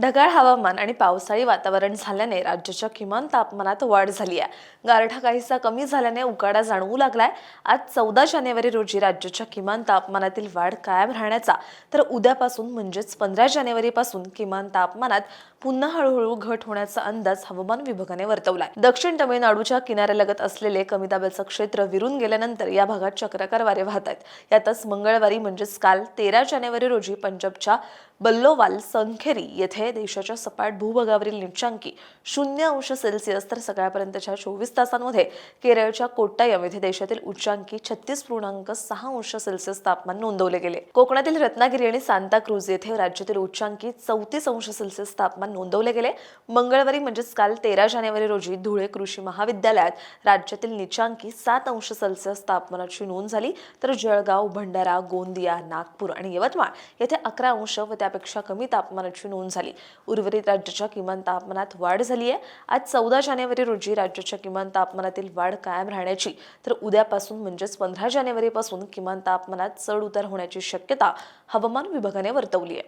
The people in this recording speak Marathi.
ढगाळ हवामान आणि पावसाळी वातावरण झाल्याने राज्याच्या किमान तापमानात वाढ झाली आहे. गारठा काहीसा कमी झाल्याने उकाडा जाणवू लागलाय. आज चौदा जानेवारी रोजी राज्याच्या किमान तापमानातील वाढ कायम राहण्याचा तर उद्यापासून म्हणजेच पंधरा जानेवारीपासून किमान तापमानात पुन्हा हळूहळू घट होण्याचा अंदाज हवामान विभागाने वर्तवलाय. दक्षिण तमिळनाडूच्या किनाऱ्यालगत असलेले कमी दाबाचं क्षेत्र विरून गेल्यानंतर या भागात चक्राकार वारे वाहत आहेत यातच मंगळवारी म्हणजेच काल तेरा जानेवारी रोजी पंजाबच्या बल्लोवाल संखेरी येथे देशाच्या सपाट भूभागावरील निचांकी शून्य अंश सेल्सिअस तर सकाळपर्यंतच्या चोवीस तासांमध्ये केरळच्या कोट्टायम येथे देशातील उच्चांकी छत्तीस पूर्णांक सहा अंश सेल्सिअस तापमान नोंदवले गेले. कोकणातील रत्नागिरी आणि सांताक्रूज येथे राज्यातील उच्चांकी चौतीस अंश सेल्सिअस तापमान नोंदवले गेले. मंगळवारी म्हणजेच काल तेरा जानेवारी रोजी धुळे कृषी महाविद्यालयात राज्यातील निचांकी सात अंश सेल्सिअस तापमानाची नोंद झाली. तर जळगाव भंडारा गोंदिया नागपूर आणि यवतमाळ येथे अकरा अंश व त्यापेक्षा कमी तापमानाची नोंद झाली. उर्वरित राज्याच्या किमान तापमानात वाढ झाली आहे. आज चौदा जानेवारी रोजी राज्याच्या किमान तापमानातील वाढ कायम राहण्याची तर उद्यापासून म्हणजेच पंधरा जानेवारीपासून किमान तापमानात चढ उतार होण्याची शक्यता हवामान विभागाने वर्तवली आहे.